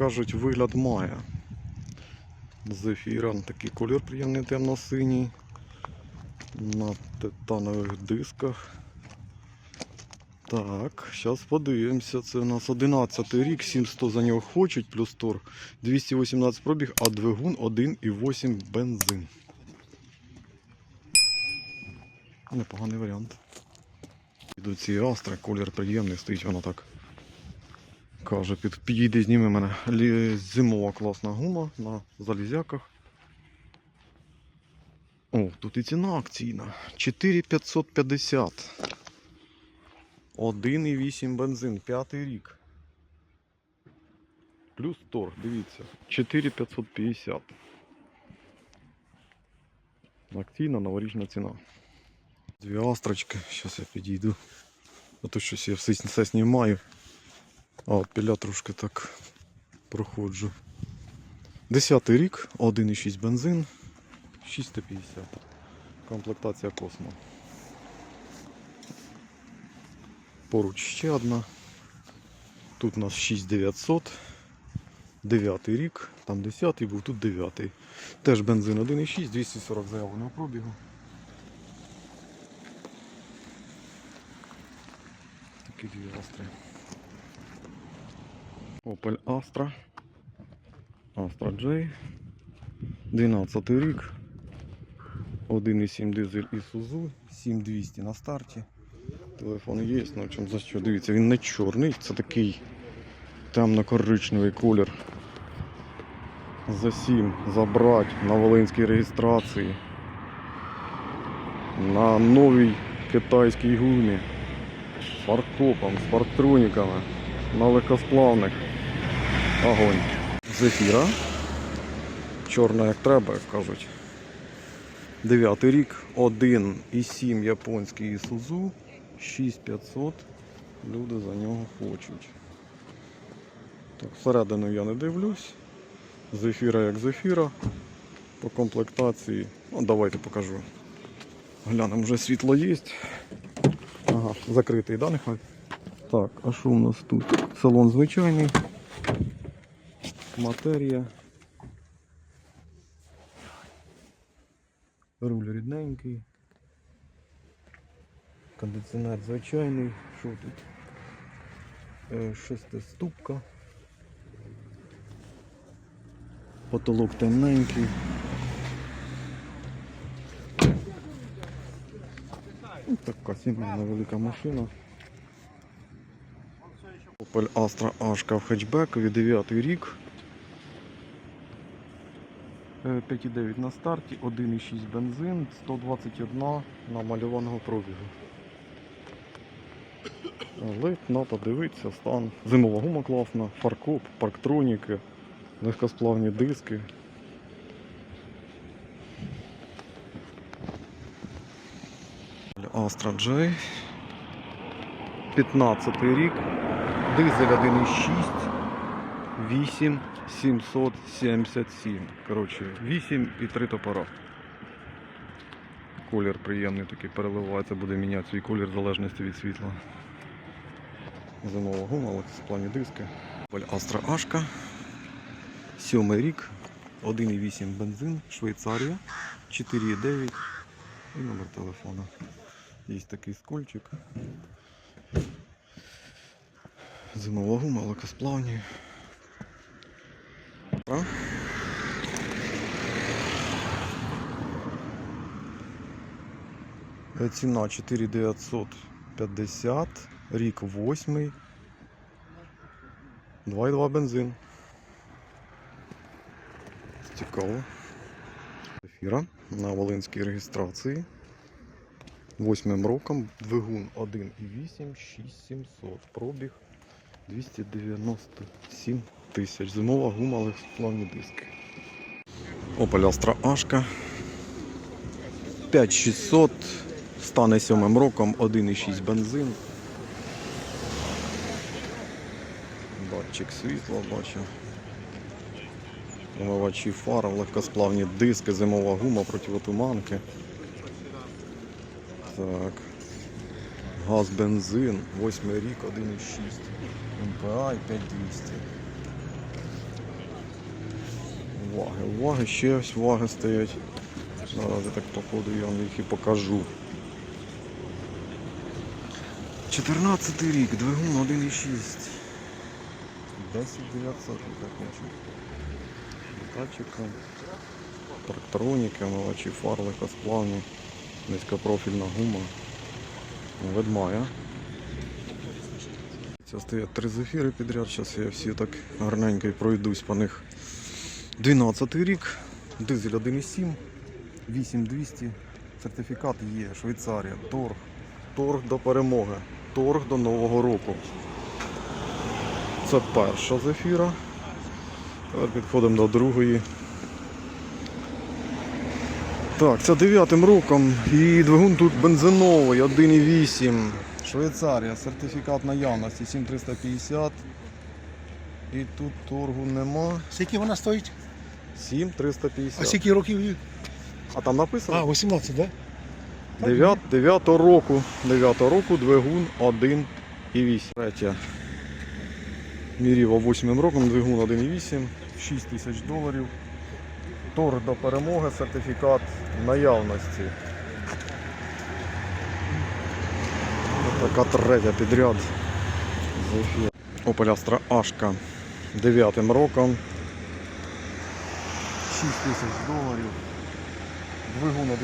кажуть, вигляд має. Зефіра, такий колір приємний темно-синій. На титанових дисках. Так, зараз подивимося. Це у нас 11 рік, 700 за нього хочуть, плюс тор 218 пробіг, а двигун 1,8 бензин. Непоганий варіант. Йдуть ці астри, колір приємний, стоїть воно так. Каже, під, підійди, зніми мене. Зимова класна гума на залізяках. О, тут і ціна акційна. 4550. 1,8 бензин, п'ятий рік. Плюс торг, дивіться. 4550. Акційна новорічна ціна. Дві астрочки, зараз я підійду. А то щось я все, знімаю. А от трошки так проходжу. Десятий рік, 1,6 бензин, 650. Комплектація Космо. Поруч ще одна. Тут у нас 6900. Дев'ятий рік, там 10 був, тут 9. Теж бензин 1,6, 240 заявленого пробігу. Такі дві астри. Opel Astra. Astra J. 12 рік. 1,7 дизель Isuzu. 7200 на старті. Телефон є, ну чим за що. Дивіться, він не чорний, це такий темно-коричневий колір. За 7 забрати на волинській реєстрації. На новій китайській гумі. З фаркопом, з парктроніками. На легкосплавних. Огонь. Зефіра. Чорна як треба, як кажуть. Дев'ятий рік, 1,7 японський Isuzu, 6500. Люди за нього хочуть. Так, всередину я не дивлюсь. Зефіра як зефіра. По комплектації. Ну, давайте покажу. Глянемо, вже світло є. Ага, закритий, да, нехай? Так, а що у нас тут? Салон звичайний. Матерія. Руль рідненький. Кондиціонер звичайний. Що тут? Е, Шестиступка. Потолок темненький. Ну, така сімейна велика машина. Opel Astra Ашка в хетчбекові, 9 рік. Е, 5,9 на старті, 1,6 бензин, 121 намальованого пробігу. Але на подивитися стан. Зимова гума класна, фаркоп, парктроніки, легкосплавні диски. Astra J. 15 рік. Дизель 1,6. 8 777. Коротше, 8 і 3 топора. Колір приємний такий переливається, буде міняти свій колір в залежності від світла. Зимова гума, легкосплавні диски. Astra Ашка. Сьомий рік. 1,8 бензин, Швейцарія, 4,9 і номер телефона. Є такий скольчик. Зимова гума, легкосплавні. Е, Ціна 4950, рік 8. 2,2 бензин. Цікаво. Ефіра на Волинській реєстрації. Восьмим роком двигун 1,8, 6700. Пробіг 297 тисяч. Зимова гума, легкосплавні диски. Opel Astra Ашка. 5600. Стане сьомим роком 1,6 бензин. Датчик світла бачу. Омивачі фар, легкосплавні диски, зимова гума противотуманки. Так. Газ, бензин, 8 рік, 1,6. МПА і 5200. Ваги, ваги, ще ось ваги стоять. Зараз я так походу я вам їх і покажу. 14 рік, двигун 1,6. 10 900 так хочу. Датчика, трактроніки, мелочі, фар, легкосплавні, низькопрофільна гума. Ведмая. Це стоять три зефіри підряд, зараз я всі так гарненько і пройдусь по них. 12 рік, дизель 1,7, 8200, сертифікат є, Швейцарія, торг, торг до перемоги, торг до Нового року. Це перша зефіра. Тепер підходимо до другої. Так, це дев'ятим роком і двигун тут бензиновий 1,8. Швейцарія, сертифікат наявності 7350. І тут торгу нема. Скільки вона стоїть? 7350. А скільки років їй? А там написано? А, 18, так? Да? 9, 9 року. 9 року двигун 1,8. Третя. Міріва 8 роком, двигун 1,8, 6 тисяч доларів. Торг до перемоги, сертифікат наявності. Така третя підряд. Opel Astra Ашка 9 роком. 6 тисяч доларів. Двигун 1,6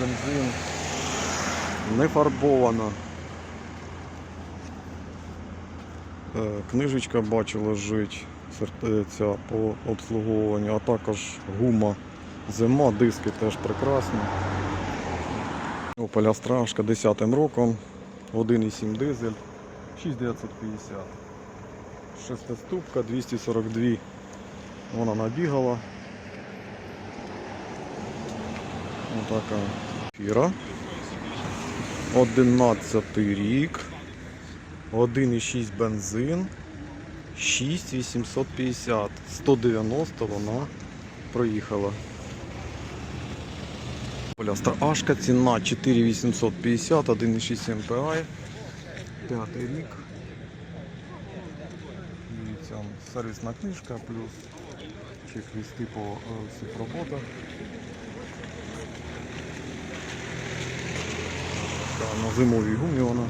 бензин. Не фарбована. Е, Книжечка бачу лежить ця по обслуговуванню, а також гума зима, диски теж прекрасні. Opel Astra Ашка 10 роком, 1,7 дизель, 6950. Шестиступка, 242 вона набігала. Отака фіра. 11 рік. 1,6 бензин. 6850. 190 вона проїхала. Полястра Ашка, ціна 4850, 1,6 MPI. П'ятий рік. Дивіться, сервісна книжка плюс чек-листи по е, всіх роботах. На зимовій гумі вона.